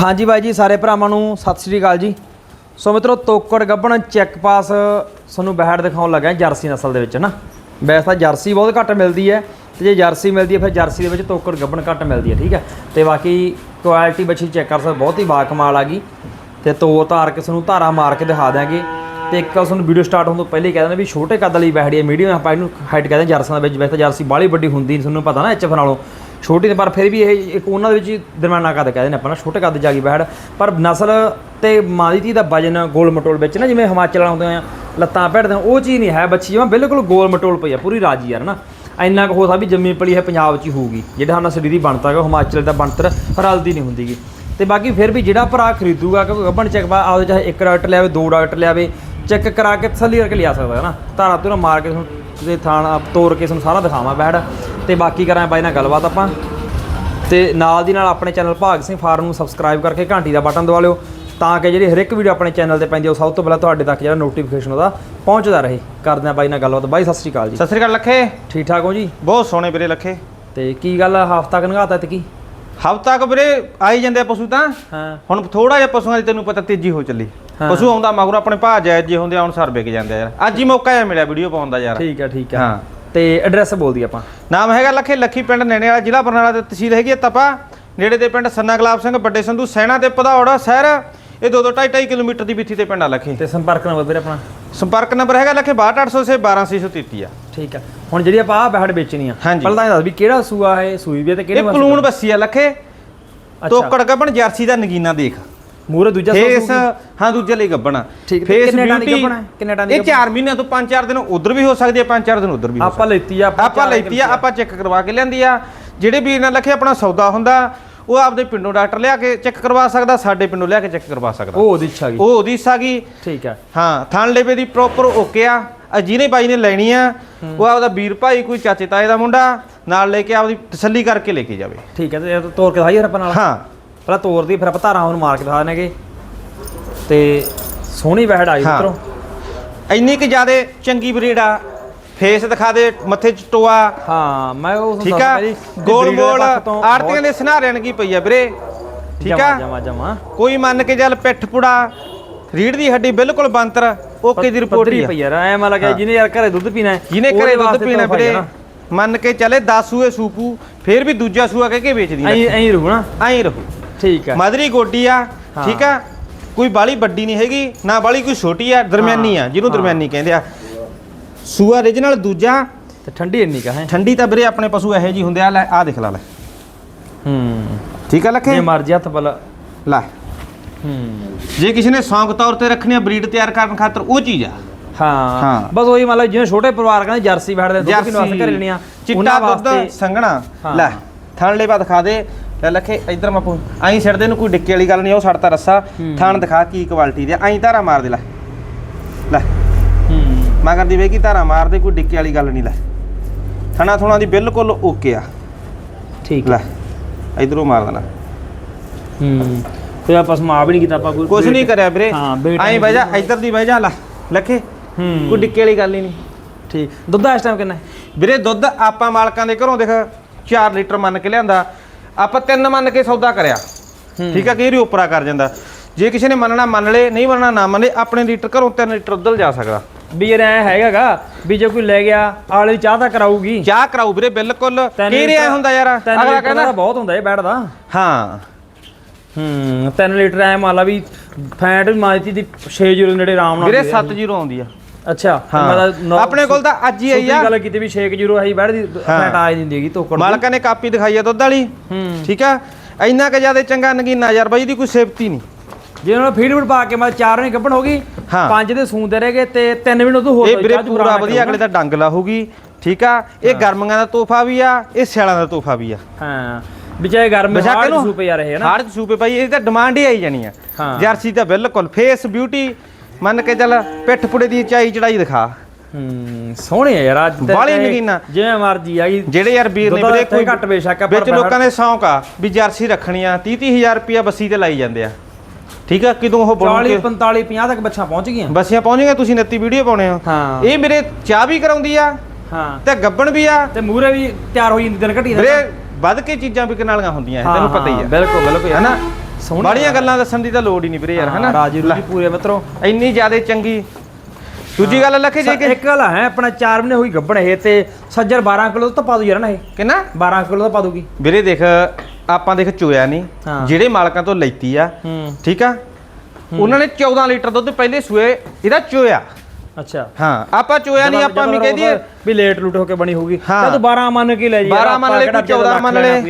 ਹਾਂਜੀ ਬਾਈ ਜੀ, ਸਾਰੇ ਭਰਾਵਾਂ ਨੂੰ ਸਤਿ ਸ੍ਰੀ ਅਕਾਲ ਜੀ। ਸੋ ਮਿੱਤਰੋ, ਤੋਕੜ ਗੱਬਣ ਚੈੱਕ ਪਾਸ ਤੁਹਾਨੂੰ ਬੈੜ ਦਿਖਾਉਣ ਲੱਗਾ ਜਰਸੀ ਨਸਲ ਦੇ ਵਿੱਚ ਨਾ? ਵੈਸੇ ਤਾਂ ਜਰਸੀ ਬਹੁਤ ਘੱਟ ਮਿਲਦੀ ਹੈ ਤੇ ਜੇ ਜਰਸੀ ਮਿਲਦੀ ਹੈ, ਫਿਰ ਜਰਸੀ ਦੇ ਵਿੱਚ ਤੋਕੜ ਗੱਬਣ ਘੱਟ ਮਿਲਦੀ ਹੈ, ਠੀਕ ਹੈ? ਤੇ ਬਾਕੀ ਕੁਆਲਿਟੀ ਬੱਚੀ ਚੈੱਕ ਕਰ ਸਕਦੇ ਬਹੁਤ ਹੀ ਬਾਕਮਾਲ ਆ ਗਈ। ਤੇ ਤੋ ਧਾਰ ਕੇ ਤੁਹਾਨੂੰ ਧਾਰਾ ਮਾਰ ਕੇ ਦਿਖਾ ਦਿਆਂਗੇ। ਤੇ ਇੱਕ ਤੁਹਾਨੂੰ ਵੀਡੀਓ ਸਟਾਰਟ ਹੋਣ ਤੋਂ ਪਹਿਲੇ ਹੀ ਕਹਿ ਦਿੰਦੇ ਵੀ ਛੋਟੇ ਕੱਦ ਲਈ ਬੈਠੜੀ ਹੈ, ਮੀਡੀਅਮ ਆਪਾਂ ਇਹਨੂੰ ਹਾਈਟ ਕਹਿੰਦੇ ਜਰਸੀਆਂ ਦੇ ਵਿੱਚ। ਵੈਸੇ ਤਾਂ ਜਰਸੀ ਬਾਹਲੀ ਵੱਡੀ ਹੁੰਦੀ ਤੁਹਾਨੂੰ ਪਤਾ ਨਾ ਐਚਐਫ ਨਾਲੋਂ। ਛੋਟੀ ਤੇ ਪਰ ਫਿਰ ਵੀ ਇਹ ਇੱਕ ਉਹਨਾਂ ਦੇ ਵਿੱਚ ਹੀ ਦਰਮਿਆਨਾ ਕੱਦ ਕਹਿੰਦੇ ਨੇ ਆਪਾਂ ਨਾ ਛੋਟੇ ਕੱਦ ਜਾਗੀ ਗਈ ਪਰ ਨਸਲ ਤੇ ਮਾਂ ਦੀ ਧੀ ਦਾ ਵਜਨ ਗੋਲ ਮਟੋਲ ਵਿੱਚ ਨਾ ਜਿਵੇਂ ਹਿਮਾਚਲ ਆਉਂਦੇ ਹੁੰਦੇ ਆ ਲੱਤਾਂ ਭੇੜਦੇ ਆ, ਉਹ ਚੀਜ਼ ਨਹੀਂ ਹੈ ਬੱਚੀ ਜਿਵੇਂ ਬਿਲਕੁਲ ਗੋਲ ਮਟੋਲ ਪਈ ਆ ਪੂਰੀ ਰਾਜੀ ਯਾਰ ਨਾ? ਇੰਨਾ ਕੁ ਹੋ ਸਕਦਾ ਵੀ ਜੰਮੀ ਪਲੀ ਹੈ ਪੰਜਾਬ 'ਚ ਹੀ ਹੋਊਗੀ। ਜਿਹੜਾ ਸਾਡਾ ਸਰੀਰ ਦੀ ਬਣਤਾ ਹੈਗਾ ਹਿਮਾਚਲ ਦਾ ਬਣਤਰ ਰਲਦੀ ਨਹੀਂ ਹੁੰਦੀਗੀ। ਤੇ ਬਾਕੀ ਫਿਰ ਵੀ ਜਿਹੜਾ ਭਰਾ ਖਰੀਦੂਗਾ ਕਿ ਗੱਬਣ ਚੈੱਕ ਬਾ ਆਪਦੇ ਚਾਹੇ ਇੱਕ ਡਾਕਟਰ ਲਿਆਵੇ ਦੋ ਡਾਕਟਰ ਲਿਆਵੇ ਚੈੱਕ ਕਰਾ ਕੇ ਤਸੱਲੀ ਕਰਕੇ ਲਿਆ ਸਕਦਾ ਹੈ ਨਾ। ਧਾਰਾ ਤੋਂ ਮਾਰ ਕੇ ਤੁਹਾਨੂੰ ਤੇ ਥਾਣ ਤੋੜ ਕੇ ਤੁਹਾਨੂੰ ਸਾਰਾ ਦਿਖਾਵਾਂ ਬੈਠ ਤੇ ਬਾਕੀ ਕਰਾਂ ਬਾਈ ਨਾਲ ਗੱਲਬਾਤ ਆਪਾਂ। ਤੇ ਨਾਲ ਦੀ ਨਾਲ ਆਪਣੇ ਚੈਨਲ ਭਾਗ ਸਿੰਘ ਫਾਰਮ ਨੂੰ ਸਬਸਕ੍ਰਾਈਬ ਕਰਕੇ ਘੰਟੀ ਦਾ ਬਟਨ ਦਬਾ ਲਿਓ ਤਾਂ ਕਿ ਜਿਹੜੀ ਹਰ ਇੱਕ ਵੀਡੀਓ ਆਪਣੇ ਚੈਨਲ ਤੇ ਪੈਂਦੀ ਆ, ਉਹ ਸਭ ਤੋਂ ਪਹਿਲਾਂ ਤੁਹਾਡੇ ਤੱਕ ਜਿਹੜਾ ਨੋਟੀਫਿਕੇਸ਼ਨ ਉਹਦਾ ਪਹੁੰਚਦਾ ਰਹੇ। ਕਰਦੇ ਆ ਬਾਈ ਨਾਲ ਗੱਲਬਾਤ। ਬਾਈ ਸਤਿ ਸ਼੍ਰੀ ਅਕਾਲ ਜੀ। ਸਤਿ ਸ੍ਰੀ ਅਕਾਲ ਲੱਖੇ। ਠੀਕ ਠਾਕ ਹੋ ਜੀ? ਬਹੁਤ ਸੋਹਣੇ ਵੀਰੇ ਲੱਖੇ। ਤੇ ਕੀ ਗੱਲ ਹਫਤਾ ਕਨਗਾਤਾ ਤੇ ਕੀ ਹਫ਼ਤਾ ਕੁ ਵੀਰੇ ਆਈ ਜਾਂਦੇ ਆ ਪਸ਼ੂ ਤਾਂ। ਹਾਂ। ਹੁਣ ਥੋੜਾ ਜਿਹਾ ਪਸ਼ੂਆਂ ਦੀ ਤੈਨੂੰ ਪਤਾ ਤੇਜ਼ੀ ਹੋ ਚੱਲੀ। ਪਸ਼ੂ ਆਉਂਦਾ ਮਗਰੋਂ ਆਪਣੇ ਭਾਅ ਜਾਇਜ਼ ਜੇ ਹੁੰਦੇ ਆ ਹੁਣ ਸਰ ਵਿਕ ਜਾਂਦੇ ਆ ਯਾਰ। ਅੱਜ ਹੀ ਮੌਕਾ ਜਿਹਾ ਮਿਲਿਆ ਵੀਡੀਓ ਪਾਉਣ ਦਾ ਯਾਰ। ਠੀਕ ਹੈ ਠੀਕ ਹੈ ਹਾਂ। ਤੇ ਐਡਰੈਸ ਬੋਲ ਦੀ ਆਪਾਂ। ਨਾਮ ਹੈਗਾ ਲੱਖੇ ਲੱਖੀ ਪਿੰਡ ਨੈਣੇ ਵਾਲਾ ਜ਼ਿਲ੍ਹਾ ਬਰਨਾਲਾ ਤੇ ਤਹਿਸੀਲ ਹੈਗੀ ਹੈ ਤਪਾ। ਨੇੜੇ ਦੇ ਪਿੰਡ ਸੰਨਾ ਗੁਲਾਬ ਸਿੰਘ ਵੱਡੇ ਸੰਧੂ ਸੈਣਾ ਤੇ ਪਧੌੜ ਸ਼ਹਿਰ। ਇਹ 2 2 2.5 ਕਿਲੋਮੀਟਰ ਦੀ ਵਿੱਥੀ ਤੇ ਪਿੰਡ ਆ ਲੱਖੇ। ਤੇ ਸੰਪਰਕ ਨੰਬਰ ਵੀਰੇ ਆਪਣਾ? ਸੰਪਰਕ ਨੰਬਰ ਹੈਗਾ ਲੱਖੇ 62800 ਸੇ 12633 ਆ। ਠੀਕ ਹੈ ਹੁਣ ਜਿਹੜੀ ਆਪਾਂ ਆਹ ਬੈੜ ਵੇਚਣੀ ਆ। ਪਹਿਲਾਂ ਤਾਂ ਦੱਸ ਵੀ ਕਿਹੜਾ ਸੂਆ ਹੈ ਸੂਈ ਵੀ ਤੇ ਕਿਹੜੇ ਇਹ ਪਲੂਣ ਬੱਸੀ ਆ ਲੱਖੇ। ਅੱਛਾ। ਤੋਕੜ ਗੱਬਣ ਜਰਸੀ ਦਾ ਨਗੀਨਾ ਦੇਖ। ਮੂਰੇ ਦੂਜਾ ਫੇਸ? ਹਾਂ ਦੂਜੇ ਲਈ ਗੱਬਣਾ ਠੀਕ, ਤੇ ਕਿੰਨੇ ਟਾਂ ਦੀ ਗੱਭਣ ਹੈ? ਕਿੰਨੇ ਟਾਂ ਦੀ ਇਹ 4 ਮਹੀਨਿਆਂ ਤੋਂ 5-4 ਦਿਨ ਉਧਰ ਵੀ ਹੋ ਸਕਦੀ ਹੈ 5-4 ਦਿਨ ਉਧਰ ਵੀ ਆਪਾਂ ਲੈਤੀ ਆ। ਆਪਾਂ ਲੈਤੀ ਆ ਆਪਾਂ ਚੈੱਕ ਕਰਵਾ ਕੇ ਲਿਆਂਦੀ ਆ। ਜਿਹੜੇ ਵੀਰ ਨਾਲ ਲਖੇ ਆਪਣਾ ਸੌਦਾ ਹੁੰਦਾ ਉਹ ਆਪਦੇ ਪਿੰਡੋਂ ਡਾਕਟਰ ਲਿਆ ਕੇ ਚੈੱਕ ਕਰਵਾ ਸਕਦਾ ਸਾਡੇ ਪਿੰਡੋਂ ਲਿਆ ਕੇ ਚੈੱਕ ਕਰਵਾ ਸਕਦਾ। ਉਹ ਉਹਦੀ ਇੱਛਾ ਗਈ। ਉਹ ਉਹਦੀ ਸਾਗੀ ਠੀਕ ਹੈ। ਹਾਂ ਥਣ ਲੇਵੇ ਦੀ ਪ੍ਰੋਪਰ ਓਕੇ ਆ। ਆ ਜਿਹਨੇ ਬਾਈ ਨੇ ਲੈਣੀ ਆ ਉਹ ਆਪਦਾ ਵੀਰ ਭਾਈ ਕੋਈ ਚਾਚੇ ਤਾਏ ਦਾ ਮੁੰਡਾ ਨਾਲ ਲੈ ਕੇ ਆਪਦੀ ਤਸੱਲੀ ਕਰਕੇ ਲੈ ਕੇ ਜਾਵੇ। ਠੀਕ ਹੈ ਤੇ ਤੋਰ ਕੇ ਦਿਖਾਈ ਫਿਰ ਆਪਾਂ ਨਾਲ। ਹਾਂ। ਪਹਿਲਾਂ ਤੋਰ ਦੀ ਫਿਰ ਆਪਾਂ ਧਾਰਾਂ ਉਹਨੂੰ ਮਾਰ ਕੇ ਦਿਖਾ ਦੇਣਗੇ ਤੇ ਸੋਹਣੀ ਵਹਿੜ ਆਈ ਹਾਂ। ਮਿੱਤਰੋ। ਇੰਨੀ ਕਿ ਜਿਆਦੇ ਚੰਗੀ ਬਰੀਡ ਆ। ਫੇਸ ਦਿਖਾ ਦੇ ਮੱਥੇ 'ਚ ਟੋਆ। ਹਾਂ ਮੈਂ ਉਹ ਠੀਕ ਆ? ਗੋਲ ਤੋਂ ਆੜਤੀਆਂ ਦੇ ਸਨਾਰਿਆਂ ਕੀ ਪਈ ਆ ਵੀਰੇ। ਠੀਕ ਆ? ਜਮਾਂ ਜਮਾ। ਕੋਈ ਮੰਨ ਕੇ ਚੱਲ ਪਿੱਠ ਪੁੜਾ ਰੀੜ ਦੀ ਹੱਡੀ ਬਿਲਕੁਲ ਬੰਤਰ ਓਕੇ ਦੀ ਰਿਪੋਰਟ ਹੀ ਆ? ਪਈ ਯਾਰ ਐ ਮਨ ਲੱਗਿਆ ਜਿਹਨੇ ਯਾਰ ਘਰੇ ਦੁੱਧ ਪੀਣਾ ਹੈ ਜਿਹਨੇ ਉਹਦੇ ਘਰੇ ਦੁੱਧ ਵਾਸਤੇ ਪੀਣਾ ਤੋਹਫ਼ਾ ਹੀ ਵੀਰੇ ਆ ਨਾ। ਮੰਨ ਕੇ ਚੱਲੇ 10 ਸੂਏ ਸੂਪੂ ਫੇਰ ਵੀ ਦੂਜਾ ਸੂਆ ਕਹਿ ਕੇ ਵੇਚਦੀ ਐਂ ਐਂ ਰਹੂ ਨਾ। ਐਂ ਰਹੂ। ਠੀਕ ਹੈ। ਮਦਰੀ ਗੋਡੀ ਆ। ਠੀਕ ਆ? ਕੋਈ ਬਾਲੀ ਵੱਡੀ ਨਹੀਂ ਹੈਗੀ ਨਾ ਬਾਲੀ ਕੋਈ ਛੋਟੀ ਆ ਦਰਮਿਆਨੀ ਆ ਜਿਹਨੂੰ। ਦਰਮਿਆਨੀ ਕਹਿੰਦੇ ਆ। ਸੂਆ origignal ਦੂਜਾ। ਤੇ ਠੰਡੀ ਇੰਨੀ ਕਾ ਹੈ। ਠੰਡੀ ਤਾਂ ਵੀਰੇ ਆਪਣੇ ਪਸ਼ੂ ਇਹੋ ਜੀ ਹੁੰਦੇ ਆ ਲੈ ਆ ਦੇਖ ਲਾ ਲੈ। ਹੂੰ। ਠੀਕ ਆ ਲੱਖੇ? ਜੇ ਮਰਜ਼ੀ ਹੱਥ ਪਲ। ਲੈ। ਹੂੰ। ਜੇ ਕਿਸੇ ਨੇ ਸ਼ੌਂਕ ਤੌਰ ਤੇ ਰੱਖਣੀ ਆ ਬਰੀਡ ਤਿਆਰ ਕਰਨ ਖਾਤਰ ਉਹ ਚੀਜ਼ ਆ। ਹਾਂ। ਬਸ ਉਹੀ ਮਤਲਬ ਜਿਵੇਂ ਛੋਟੇ ਪਰਿਵਾਰ ਕਹਿੰਦੇ ਜਰਸੀ ਬੈਠ ਦੇ ਦੁੱਧ ਕਿਨੂੰ ਵਾਸਤੇ ਘਰੇ ਲੈਣੀਆਂ ਚਿੱਟਾ ਦੁੱਧ ਸੰਘਣਾ। ਲੈ ਥਣ ਲੈ ਬਾ ਦਿਖਾ ਦੇ। ਲੈ ਲਖੇ ਇਧਰ ਮੈਂ ਐਂ ਛੱਡ ਦੇ ਨੂੰ ਕੋਈ ਡਿੱਕੇ ਵਾਲੀ ਗੱਲ ਨਹੀਂ ਉਹ ਛੱਡਤਾ ਰੱਸਾ। ਥਣ ਦਿਖਾ ਕੀ ਕੁਆਲਿਟੀ ਦੇ ਐਂ ਧਾਰਾ ਮਾਰ ਦੇ ਲੈ। ਲੈ। ਹੂੰ। ਮਗਰ ਦੀ ਵੇਗੀ ਧਾਰਾ ਮਾਰ ਦੇ ਕੋਈ ਡਿੱਕੇ ਵਾਲੀ ਗੱਲ ਨਹੀਂ ਲੈ। ਥਣਾ ਥੁਣਾ ਦੀ ਬਿਲਕੁਲ ਓਕੇ ਆ। ਠੀਕ। ਲੈ ਇਧਰੋਂ ਮਾਰ ਦੇਣਾ। ਹੂੰ। ਕੋਈ ਆਪਾਂ ਸਮਾ ਵੀ ਨਹੀਂ ਕੀਤਾ ਆਪਾਂ ਕੋਈ ਕੁਛ ਨਹੀਂ ਕਰਿਆ ਵੀਰੇ। ਐਂ ਬਹਿ ਜਾ ਇਧਰ ਦੀ ਬਹਿ ਜਾ ਲੈ। ਲਖੇ ਹੂੰ। ਕੋਈ ਡਿੱਕੇ ਵਾਲੀ ਗੱਲ ਹੀ ਨਹੀਂ। ਠੀਕ। ਦੁੱਧ ਇਸ ਟਾਈਮ ਕਿੰਨਾ? ਵੀਰੇ ਦੁੱਧ ਆਪਾਂ ਮਾਲਕਾਂ ਦੇ ਘਰੋਂ ਦੇਖ 4 ਲੀਟਰ ਮੰਨ ਕੇ ਲਿਆਂਦਾ। ਆਪਾਂ 3 ਮੰਨ ਕੇ ਸੌਦਾ ਕਰਿਆ। ਹੂੰ। ਠੀਕ ਆ ਕਈ ਵਾਰੀ ਉਪਰਾ ਕਰ ਜਾਂਦਾ। ਜੇ ਕਿਸੇ ਨੇ ਮੰਨਣਾ ਮੰਨ ਲੇ ਨਹੀਂ ਮੰਨਣਾ ਨਾ ਮੰਨ ਆਪਣੇ ਲੀਟਰ ਘਰੋਂ 3 ਲੀਟਰ ਦੁੱਧ ਜਾ ਸਕਦਾ। ਵੀ ਯਾਰ ਐ ਹੈਗਾਗਾ ਵੀ ਜੇ ਕੋਈ ਲੈ ਗਿਆ ਆਲੇ ਚਾਹ ਤਾਂ ਕਰਾਊਗੀ। ਚਾਹ ਕਰਾਉ ਵੀਰੇ ਬਿਲਕੁਲ। ਤਿੰਨ ਕੀ ਰਿਹਾ ਹੁੰਦਾ ਯਾਰ? ਤਿੰਨ ਅਗਲਾ ਕਹਿੰਦਾ ਬਹੁਤ ਹੁੰਦਾ ਇਹ ਬੈਠ ਦਾ। ਹਾਂ। ਹੂੰ 3 ਲੀਟਰ ਐ ਮੰਨ ਲਾ ਵੀ ਫੈਟ ਵੀ ਮਾਰਤੀ ਦੀ 6 ਜੀਰੋ ਨੇੜੇ ਆਰਾਮ ਨਾਲ ਵੀਰੇ ਦੇ 7 ਜ਼ੀਰੋ ਆਉਂਦੀ ਆ। ਅੱਛਾ ਹਾਂ। ਤਾਂ ਨੌ- ਆਪਣੇ ਕੋਲ ਤਾਂ ਅੱਜ ਹੀ ਆਈ ਆ। ਗੱਲ ਕੀਤੀ ਵੀ 6 ਜੀਰੋ ਆਈ ਬੈਠ ਦੀ ਫੈਟ ਆ ਹੀ ਨਹੀਂ ਦੇਗੀ ਤੋਕੜ। ਮਾਲਕਾਂ ਨੇ ਕਾਪੀ ਦਿਖਾਈ ਆ ਦੁੱਧ ਵਾਲੀ। ਠੀਕ ਆ? ਇੰਨਾ ਕਿ ਜ਼ਿਆਦਾ ਚੰਗਾ ਨਗੀਨਾ ਯਾਰ ਬਾਈ ਦੀ ਕੋਈ ਸੇਫਟੀ ਨਹੀਂ। ਜੇ ਉਹਨਾਂ ਫੀਡ ਫੀਡ ਪਾ ਕੇ ਮੈਂ ਚਾਰ ਨੇ ਗੱਭਣ ਹੋ ਗਈ ਹਾਂ। ਪੰਜ ਦੇ ਸੂੰਦੇ ਰਹੇਗੇ ਤੇ ਤਿੰਨ ਮਿੰਟ ਉਦੋਂ ਹੋਰ ਇਹ ਵੀਰੇ ਪੂਰਾ ਵਧੀਆ ਅਗਲੇ ਦਾ ਡੰਗ ਲਾਹੂਗੀ। ਠੀਕ ਆ? ਇਹ ਗਰਮੀਆਂ ਦਾ ਤੋਹਫਾ ਵੀ ਆ ਇਹ ਸਿਆਲਾਂ ਦਾ ਤੋਹਫਾ ਵੀ ਆ। ਹਾਂ। ਵਿਚਾਰੇ ਗਰਮ ਹਾਰਡ ਸੂਪੇ ਆ ਰਹੇ ਹਨ ਹਾਰਡ ਸੂਪੇ ਭਾਈ ਇਹ ਤਾਂ ਡਿਮਾਂਡ ਹੀ ਆਈ ਜਾਣੀ ਆ। ਜਰਸੀ ਤਾਂ ਬਿਲਕੁਲ ਫੇਸ ਬਿਊਟੀ ਮੰਨ ਕੇ ਚੱਲ ਪਿੱਠ ਪੁੜੇ ਦੀ ਚਾਈ ਚੜਾਈ ਦਿਖਾ। ਹੂੰ ਸੋਹਣੇ ਆ ਯਾਰ ਅੱਜ ਤੇ ਬਾਹਲੀ ਨਗੀਨਾ। ਜਿਵੇਂ ਮਰਜ਼ੀ ਆ ਗਈ ਜਿਹੜੇ ਯਾਰ ਵੀਰ ਨੇ ਦੁੱਧ ਵੀਰੇ ਇੱਥੇ ਘੱਟ ਬੇਸ਼ੱਕ ਆ, ਪਰ ਵਿੱਚ ਲੋਕਾਂ ਦੇ ਸ਼ੌਂਕ ਆ ਵੀ ਜਰਸੀ ਰੱਖਣੀ ਆ 30 30000 ਰੁਪਿਆ ਬੱਸੀ ਤੇ ਲਾਈ ਜਾਂਦੇ ਆ। ਠੀਕ ਆ? ਕਿਦੋਂ ਉਹ ਬਣ 40 ਕੇ 45 50 ਤੱਕ ਬੱਚਾ ਪਹੁੰਚ ਗਈਆਂ। ਬੱਸੀਆਂ ਪਹੁੰਚ ਗਈਆਂ ਤੁਸੀਂ ਨੱਤੀ ਵੀਡੀਓ ਪਾਉਣੇ ਹੋ। ਹਾਂ। ਇਹ ਮੇਰੇ ਚਾਹ ਵੀ ਕਰਾਉਂਦੀ ਆ ਹਾਂ। ਤੇ ਗੱਬਣ ਵੀ ਆ। ਤੇ ਮੂਰੇ ਵੀ ਤਿਆਰ ਹੋਈ ਜਾਂਦੀ ਦਿਨ ਘਟੀ ਵੀਰੇ ਵੱਧ ਕੇ ਚੀਜ਼ਾਂ ਵਿਕਣ ਵਾਲੀਆਂ ਹੁੰਦੀਆਂ ਇਹ ਤੈਨੂੰ ਪਤਾ ਹੀ ਆ। ਬਿਲਕੁਲ ਬਿਲਕੁਲ। ਹੈਨਾ? ਸੋਹਣੀ ਬਾਲੀਆਂ ਗੱਲਾਂ ਦੱਸਣ ਦੀ ਤਾਂ ਲੋੜ ਹੀ ਨਹੀਂ ਵੀਰੇ ਯਾਰ ਹਨਾ? ਰਾਜੀ ਰੂਜੀ ਪੂਰੇ ਮਿੱਤਰੋ। ਇੰਨੀ ਜ਼ਿਆਦਾ ਚੰਗੀ। ਦੂਜੀ ਗੱਲ ਲੱਖੇ ਜੇ ਕਿ ਇੱਕ ਗੱਲ ਹੈ ਆਪਣਾ 4 ਮਹੀਨੇ ਹੋਈ ਗੱਬਣ ਇਹ ਤੇ ਸੱਜਰ 12 ਕਿਲੋ ਤਾਂ ਪਾ ਦੂ ਯਾਰ ਨਾ ਇਹ। ਕਿੰਨਾ? 12 ਕਿਲੋ ਤਾਂ ਪਾ ਦੂਗੀ। ਵੀਰੇ ਦੇਖ ਆਪਾਂ ਦੇਖ ਚੋਇਆ ਨਹੀਂ। ਜਿਹੜੇ ਮਾਲਕਾਂ ਤੋਂ ਲੈਤੀ ਆ ਠੀਕ ਆ? ਉਹਨਾਂ ਨੇ 14 ਲੀਟਰ ਦੁੱਧ ਪਹਿਲੇ ਸੂਏ ਇਹਦਾ ਚੋਇਆ। ਅੱਛਾ। ਹਾਂ ਆਪਾਂ ਚੋਇਆ ਨਹੀਂ ਆਪਾਂ ਵੀ ਕਹਿ ਦਈਏ। ਵੀ ਲੇਟ ਲੂਟ ਹੋ ਕੇ ਬਣੀ ਹੋਊਗੀ। ਤਾਂ ਤੂੰ 12 ਮੰਨ ਕੇ ਲੈ ਜੀ 12 ਮੰਨ ਲੈ, ਕੋਈ 14 ਮੰਨ ਲੈ।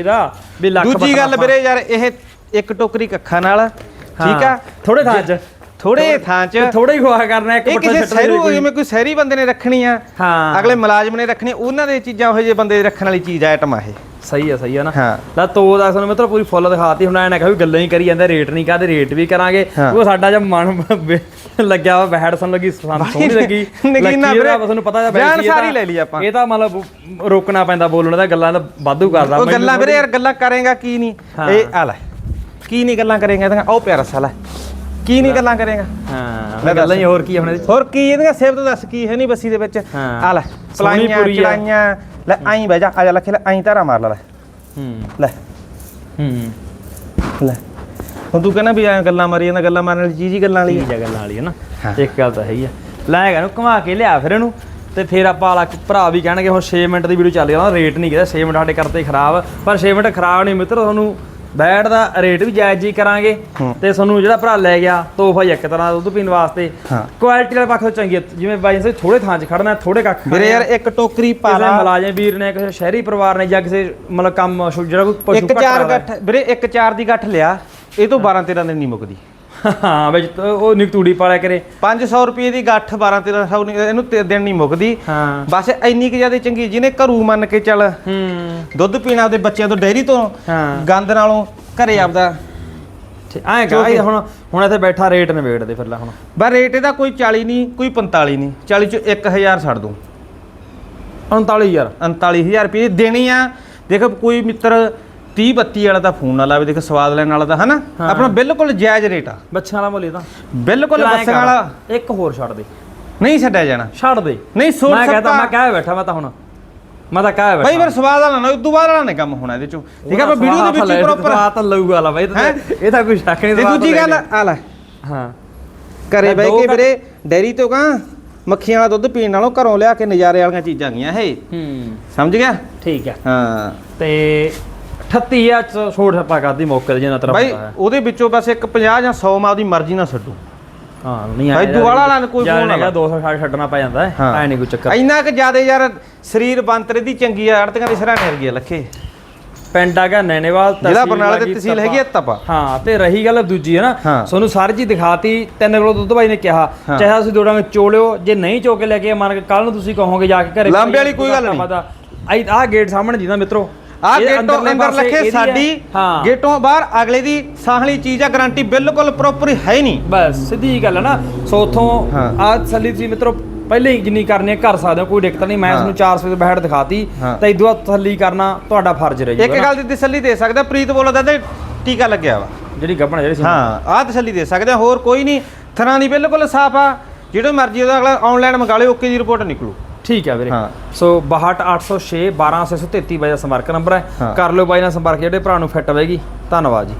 ਵੀ ਲੱਖ ਦੂਜੀ ਗੱਲ ਵੀਰੇ ਯਾਰ ਇਹ ਇੱਕ ਟੋਕਰੀ ਕੱਖਾਂ ਨਾਲ ਠੀਕ ਆ? ਥੋੜੇ ਥਾਂ 'ਚ। ਥੋੜੇ ਥਾਂ 'ਚ। ਥੋੜਾ ਹੀ ਖਵਾ ਕਰਨਾ ਇੱਕ ਬੱਟਾ ਕਿਸੇ ਸਹਿਰੂ। ਜਿਵੇਂ ਕੋਈ ਸਹਿਰੀ ਬੰਦੇ ਨੇ ਰੱਖਣੀ ਆ ਹਾਂ। ਅਗਲੇ ਮੁਲਾਜ਼ਮ ਨੇ ਰੱਖਣੀ ਉਹਨਾਂ ਦੇ ਚੀਜ਼ਾਂ ਉਹ ਜਿਹੇ ਬੰਦੇ ਰੱਖਣ ਵਾਲੀ ਚੀਜ਼ ਆਈਟਮ ਆ ਇਹ। ਸਹੀ ਆ ਸਹੀ ਆ ਨਾ। ਲੈ ਤੋ ਦਾ ਸਾਨੂੰ ਮਤਲਬ ਪੂਰੀ ਫੁੱਲ ਦਿਖਾਤੀ ਹੁਣ ਐ ਨਾ ਕਹੀ ਗੱਲਾਂ ਹੀ ਕਰੀ ਜਾਂਦੇ ਰੇਟ ਨਹੀਂ ਕਾਦੇ ਰੇਟ ਵੀ ਕਰਾਂਗੇ। ਉਹ ਸਾਡਾ ਜਦ ਮਨ ਲੱਗਿਆ ਵਾ ਬੈਠ ਸਾਨੂੰ ਲੱਗੀ ਸਾਨੂੰ ਸੋਹਣੀ ਲੱਗੀ। ਨਗੀਨਾ ਵੀਰੇ, ਤੁਹਾਨੂੰ ਪਤਾ ਜਾਂ ਜਾਨ ਸਾਰੀ ਲੈ ਲਈ ਆਪਾਂ। ਇਹ ਤਾਂ ਮਤਲਬ ਰੋਕਣਾ ਪੈਂਦਾ ਬੋਲਣ ਦਾ ਗੱਲਾਂ ਦਾ ਵਾਧੂ ਕਰਦਾ ਉਹ ਗੱਲਾਂ ਵੀਰੇ ਯਾਰ ਗੱਲਾਂ ਕਰੇਗਾ ਕੀ ਨਹੀਂ। ਇਹ ਆ ਲੈ। ਕੀ ਨਹੀਂ ਗੱਲਾਂ ਕਰੇਗਾ ਇਹਦੀਆਂ? ਉਹ ਪਿਆਰਾ ਸਾਲਾ। ਕੀ ਨਹੀਂ ਗੱਲਾਂ ਕਰੇਗਾ? ਹਾਂ ਲੈ ਗੱਲਾਂ ਹੀ। ਹੋਰ ਕੀ ਆ ਹੁਣ ਇਹਦੇ 'ਚ? ਹੋਰ ਕੀ ਇਹਦੀਆਂ? ਸਿਫਤ ਦੱਸ ਕੀ ਹੈ ਨਹੀਂ ਬੱਸੀ ਦੇ ਵਿੱਚ? ਹਾਂ। ਆ ਲੈ ਪਲਾਈਆਂ। ਚੜਾਈਆਂ। ਲੈ ਆਈ ਬਹਿ ਜਾ ਆ ਜਾ ਲੱਖੇ ਲੈ ਆਈ ਧਾਰਾ ਮਾਰ ਲੈ ਲੈ। ਹੂੰ। ਲੈ। ਹੂੰ। ਲੈ। ਹੁਣ ਤੂੰ ਕਹਿੰਦਾ ਵੀ ਐਂ ਗੱਲਾਂ ਮਾਰੀ ਜਾਂਦਾ ਗੱਲਾਂ ਮਾਰਨ ਵਾਲੀ ਚੀਜ਼ ਹੀ ਗੱਲਾਂ ਵਾਲੀ ਆ। ਗੱਲਾਂ ਵਾਲੀ ਹੈ ਨਾ। ਹਾਂ। ਇੱਕ ਗੱਲ ਤਾਂ ਹੈਗੀ ਆ। ਲੈ ਗਿਆ ਨੂੰ ਘੁਮਾ ਕੇ ਲਿਆ ਫਿਰ ਇਹਨੂੰ। ਤੇ ਫਿਰ ਆਪਾਂ ਵਾਲਾ ਭਰਾ ਵੀ ਕਹਿਣਗੇ ਹੁਣ 6 ਮਿੰਟ ਦੀ ਵੀਡੀਓ ਚੱਲ ਜਾਣਾ ਰੇਟ ਨਹੀਂ ਕਿਹਾ 6 ਮਿੰਟ ਸਾਡੇ ਕਰਤੇ ਖਰਾਬ ਪਰ 6 ਮਿੰਟ ਖਰਾਬ ਨਹੀਂ ਮਿੱਤਰ ਤੁਹਾਨੂੰ ਬੈਟ ਦਾ ਰੇਟ ਵੀ ਜਾਇਜ਼ ਜੀ ਕਰਾਂਗੇ। ਤੇ ਤੁਹਾਨੂੰ ਜਿਹੜਾ ਭਰਾ ਲੈ ਗਿਆ ਤੋਹਫਾ ਹੀ ਇੱਕ ਤਰ੍ਹਾਂ ਦਾ ਦੁੱਧ ਪੀਣ ਵਾਸਤੇ। ਕੁਆਲਿਟੀ ਵਾਲੇ ਪੱਖ ਤੋਂ ਚੰਗੀ ਜਿਵੇਂ ਬਾਈ ਸੇ ਥੋੜੇ ਥਾਂ 'ਚ ਖੜਨਾ ਥੋੜੇ ਕੱਖ ਵੀਰੇ ਯਾਰ ਇੱਕ ਟੋਕਰੀ ਪਾ ਕਿਸੇ ਲਾ। ਮਲਾਜਮ ਵੀਰ ਨੇ ਕਿਸੇ ਸ਼ਹਿਰੀ ਪਰਿਵਾਰ ਨੇ ਜਾਂ ਕਿਸੇ ਮਤਲਬ ਕੰਮ ਜਿਹੜਾ ਕੋਈ ਪਸ਼ੂ ਇੱਕ ਚਾਰ। ਗੱਠ ਵੀਰੇ ਇੱਕ ਚਾਰ ਦੀ ਗੱਠ ਲਿਆ। ਇਹ ਤੋਂ 12 13 ਦਿਨ ਨਹੀਂ ਮੁੱਕਦੀ। ਹਾਂ ਵਿੱਚ ਤਾਂ ਉਹ ਨਿਕਤੂੜੀ ਪਾਲਿਆ ਕਰੇ। 500 ਰੁਪਏ ਦੀ ਗੱਠ 12 1300 ਨਹੀਂ ਇਹਨੂੰ ਤੇ ਦਿਨ ਨਹੀਂ ਮੁੱਕਦੀ। ਹਾਂ। ਬਸ ਇੰਨੀ ਕਿ ਜ਼ਿਆਦਾ ਚੰਗੀ ਜਿਹਨੇ ਘਰੂ ਮੰਨ ਕੇ ਚੱਲ ਹੂੰ। ਦੁੱਧ ਪੀਣਾ ਉਹਦੇ ਬੱਚਿਆਂ ਤੋਂ ਡੈਰੀ ਤੋਂ ਹਾਂ। ਗੰਦ ਨਾਲੋਂ ਘਰੇ ਆਪਦਾ। ਠੀਕ ਐਂ ਇਹ ਹੁਣ ਹੁਣ ਇੱਥੇ ਬੈਠਾ ਰੇਟ ਨਿਬੇੜ ਦੇ ਫਿਰ ਲੈ ਹੁਣ। ਬਸ ਰੇਟ ਇਹਦਾ ਕੋਈ 40 ਨਹੀਂ ਕੋਈ 45 ਨਹੀਂ 40 ਚੋਂ 1000 ਛੱਡ ਦੂੰ। 39000 39000 ਰੁਪਏ ਦੇਣੀ ਆ। ਦੇਖ ਕੋਈ ਮਿੱਤਰ 30 32 ਵਾਲਾ ਤਾਂ ਫੋਨ ਨਾ ਲਾਵੇ ਦੇਖ ਸਵਾਦ ਲੈਣ ਵਾਲਾ ਤਾਂ ਹਨਾ। ਆਪਣਾ ਬਿਲਕੁਲ ਜਾਇਜ਼ ਰੇਟ ਆ। ਬੱਚਿਆਂ ਵਾਲਾ ਬੋਲੀ ਤਾਂ। ਬਿਲਕੁਲ ਚੱਲ ਐਂ ਬੱਸਾਂ ਕਰ, ਵਾਲਾ। ਇੱਕ ਹੋਰ ਛੱਡ ਦੇ। ਨਹੀਂ ਛੱਡਿਆ ਜਾਣਾ। ਛੱਡ ਦੇ। ਨਹੀਂ ਸੋਚ ਮੈਂ ਕਹਤਾ ਮੈਂ ਕਹਿ ਬੈਠਾ ਮੈਂ ਤਾਂ ਹੁਣ। ਮੈਂ ਤਾਂ ਕਹਿ ਬੈਠਾ। ਬਾਈ ਫਿਰ ਸਵਾਦ ਵਾਲਾ ਨਾ ਉਦੋਂ ਬਾਅਦ ਵਾਲਾ ਨਹੀਂ ਕੰਮ ਹੋਣਾ ਇਹਦੇ ਚੋਂ। ਠੀਕ ਆ ਆਪਾਂ ਵੀਡੀਓ ਦੇ ਵਿੱਚ ਪ੍ਰੋਪਰ ਆ ਤਾਂ ਲਊ ਵਾਲਾ ਬਾਈ ਤਾਂ- ਹੈਂ? ਇਹ ਤਾਂ ਕੋਈ ਸ਼ੱਕ ਨਹੀਂ ਤੇ ਸਵਾਦ ਦੂਜੀ ਤਾਂ ਗੱਲ ਲੈ ਆ ਲੈ। ਹਾਂ। ਘਰੇ ਬਹਿ ਦੋ ਕੇ ਵੀਰੇ ਡੈਰੀ ਤੋਂ ਕਾਂ ਮੱਖੀਆਂ ਵਾਲਾ ਦੁੱਧ ਪੀਣ ਨਾਲੋਂ ਘਰੋਂ ਲਿਆ ਕੇ ਨਜ਼ਾਰੇ ਵਾਲੀਆਂ ਚੀਜ਼ਾਂ ਗਈਆਂ ਇਹ ਹੂੰ। ਸਮਝ ਗਿਆ? ਠੀਕ ਹੈ ਹਾਂ। ਤੇ 38000 ਚ ਛੋੜ ਛੱਪਾ ਕਰਦੀ ਮੌਕੇ ਤੇ ਜਿੰਨਾ ਤੇਰਾ ਬਾਈ ਪਤਾ ਹੈ ਉਹਦੇ ਵਿੱਚੋਂ ਬਸ ਇੱਕ 50 ਜਾਂ 100 ਮੈਂ ਉਹਦੀ ਮਰਜ਼ੀ ਨਾਲ ਛੱਡੂ ਹਾਂ ਨਹੀਂ ਬਾਈ ਦੁਆਲਾ ਵਾਲਾ ਕੋਈ ਫੋਨ ਨਾ ਲਾ। 200 ਛੱਡ ਛੱਡਣਾ ਪੈ ਜਾਂਦਾ ਹੈ ਹਾਂ। ਐ ਨਹੀਂ ਕੋਈ ਚੱਕਰ ਇੰਨਾ ਕਿ ਜ਼ਿਆਦਾ ਯਾਰ ਸਰੀਰ ਬੰਤਰੇ ਦੀ ਚੰਗੀ ਆ ਅੜਤੀਆਂ ਦੀ ਸਰਾਣੇ ਵਰਗੀ ਆ ਲੱਖੇ ਪਿੰਡ ਹੈਗਾ ਨੈਣੇਵਾਲ ਜ਼ਿਲ੍ਹਾ ਤਹਿਸੀਲ ਬਰਨਾਲਾ ਤੇ ਤਹਿਸੀਲ ਹੈਗੀ ਆ ਤਪਾ ਹਾਂ ਤੇ ਰਹੀ ਗੱਲ ਦੂਜੀ ਹੈ ਨਾ ਹਾਂ। ਤੁਹਾਨੂੰ ਸਰ ਜੀ ਦਿਖਾਤੀ ਤਿੰਨ ਕਿਲੋ ਦੁੱਧ ਬਾਈ ਨੇ ਕਿਹਾ ਹਾਂ। ਚਾਹੇ ਤੁਸੀਂ ਦੋ ਡੰਗ ਚੋਲਿਓ ਜੇ ਨਹੀਂ ਚੋ ਕੇ ਲੈ ਕੇ ਮੰਨ ਕੇ ਕੱਲ ਨੂੰ ਤੁਸੀਂ ਕਹੋਗੇ ਜਾ ਕੇ ਘਰੇ ਲਾਂਬੇ ਵਾਲੀ ਕੋਈ ਗੱਲ ਨਹੀਂ। ਆਈ ਆਹ ਗੇਟ ਸਾਹਮਣੇ ਜੀ ਨਾ ਮਿੱਤਰੋ ਆ ਗੇਟੋਂ ਅੰਦਰ ਲੱਖੇ। ਸਾਡੀ ਗੇਟੋਂ ਬਾਹਰ ਅਗਲੇ ਦੀ ਸਾਹਲੀ ਚੀਜ਼ ਆ ਗਾਰੰਟੀ ਬਿਲਕੁਲ ਪ੍ਰੋਪਰ ਹੈ ਨਹੀਂ। ਬਸ ਸਿੱਧੀ ਗੱਲ ਹੈ ਨਾ। ਸੋ ਉਥੋਂ। ਆ ਤਸੱਲੀ ਤੁਸੀਂ ਮਿੱਤਰੋ ਪਹਿਲੇ ਹੀ ਜਿੰਨੀ ਕਰਨੀ ਹੈ ਕਰ ਸਕਦੇ ਹੋ ਕੋਈ ਦਿੱਕਤ ਨਹੀਂ। ਮੈਂ। ਤੁਹਾਨੂੰ 400 ਦੇ ਬੈਠ ਦਿਖਾਤੀ। ਤਾਂ ਇਦੋਂ ਤਸੱਲੀ ਕਰਨਾ ਤੁਹਾਡਾ ਫਰਜ਼ ਰਹੇਗਾ ਇੱਕ ਗੱਲ ਦੀ ਤਸੱਲੀ ਦੇ ਸਕਦਾ ਪ੍ਰੀਤ ਬੋਲਦਾ ਤੇ ਟੀਕਾ ਲੱਗਿਆ ਵਾ। ਜਿਹੜੀ ਗੱਭਣ ਜਿਹੜੀ ਹਾਂ ਆਹ ਤਸੱਲੀ ਦੇ ਸਕਦੇ ਹੋਰ ਕੋਈ ਨਹੀਂ। ਥਰਾਂ ਦੀ ਬਿਲਕੁਲ ਸਾਫ਼ ਆ। ਜਿਹੜੇ ਮਰਜ਼ੀ ਉਹਦਾ ਅਗਲਾ ਆਨਲਾਈਨ ਮੰਗਾ ਲਿਓ ਓਕੇ ਦੀ ਰਿਪੋਰਟ ਨਿਕਲੂ। ਠੀਕ ਹੈ ਵੀਰੇ। ਸੋ 62806 12633 ਬਾਈ ਦਾ ਸੰਪਰਕ ਨੰਬਰ ਹਾਂ। ਕਰ ਲਿਓ ਬਾਈ ਨਾਲ ਸੰਪਰਕ ਜਿਹੜੇ ਭਰਾ ਨੂੰ ਫਿੱਟ ਹੋਵੇਗੀ ਧੰਨਵਾਦ ਜੀ